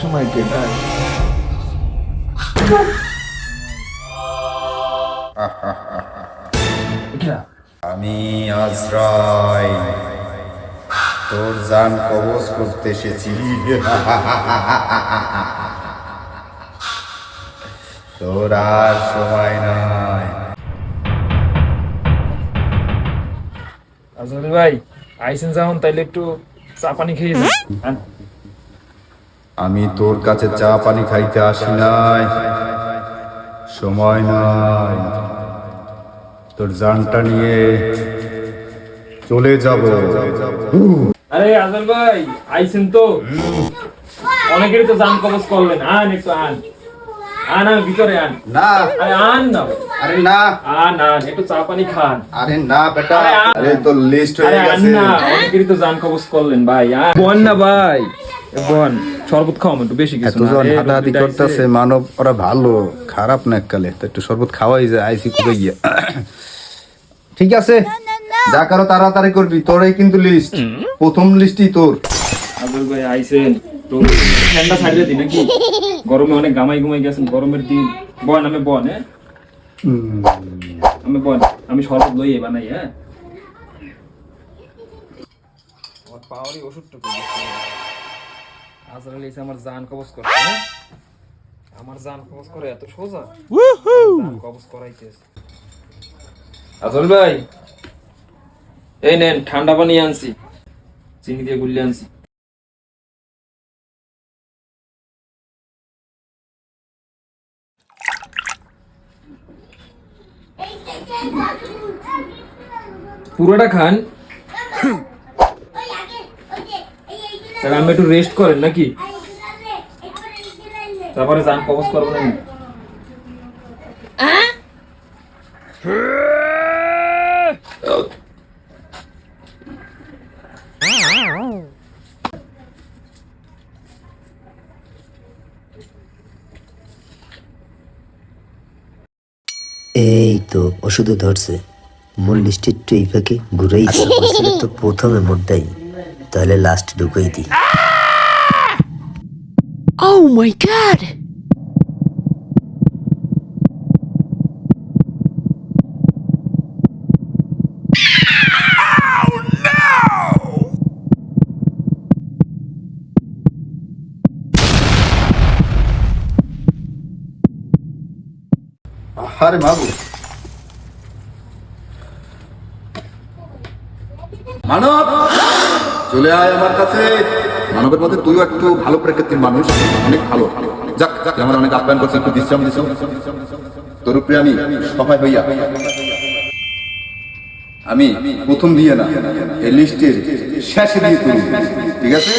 সময় কেটে আমি আজরাই তোর জান কবজ করতে এসেছি। তোর আর সময় নাই আজল ভাই আইসেন যখন তাইলে একটু চা পানি খেয়ে যান। আমি তোর কাছে চা পানি খাইতে আসি নাই। সময় নাই। তোর জানটা নিয়ে চলে যাব। আরে আজল ভাই আইসেন তো? অনেকেরই তো জান কবজ করলেন। আন একটু আন। আন আন ভিতরে আন না আরে আন না আরে না আন আন একটু চা পানি খান আরে না বেটা আরে আ- লিস্ট হয়ে আন গেছে না অনেকেরই তো জান কবজ করলেন ভাই আন। না ভাই এ শরবত খাও একটু বেশি কিছু না। এতজন আরে, করতেছে মানব ওরা ভালো খারাপ না এককালে। তো একটু শরবত খাওয়াই যায় আইসি কুবে গিয়ে। ঠিক আছে? যা কারও তাড়াতাড়ি করবি তোরই কিন্তু লিস্ট প্রথম লিস্টই তোর। ভাই আইসেন। তো ঠান্ডা ছাড়িয়ে দিই নাকি? গরমে অনেক গামাই গুমাই গেছেন গরমের দিন। বন আমি বন হ্যাঁ? আমি বন আমি শরবত লইয়ে বানাই হ্যাঁ? আমার পাওয়ারই ওষুধটা আজরাল এসে আমার জান কবজ করে হ্যাঁ? আমার জান কবজ করে এত সোজা? জান কবজ করাইতেছে। আজল ভাই এই নেন ঠান্ডা পানি আনছি চিনি দিয়ে গুল্লি আনছি। পুরোটা খান। তাহলে আমি একটু রেস্ট করেন নাকি? তারপরে যান কবজ করব না এই তো ওষুধও ধরছে। মূল লিস্টে একটু এই ফাঁকে ঘুরেই তো প্রথমে মোটটাই তাহলে লাস্ট ঢুকেই দিই। Oh my god! আরে বাবু মানব, চলে আয় আমার কাছে। মানবের মধ্যে তুইও একটু ভালো প্রকৃতির মানুষ, অনেক ভালো। যাক যাক, আমার অনেক আপ্যায়ন করছে, একটু বিশ্রাম দিছ। তোর উপরে আমি সবাই হইয়া, আমি প্রথম দিয়ে না, এই লিস্টের শেষে দিয়ে তুলি ঠিক আছে?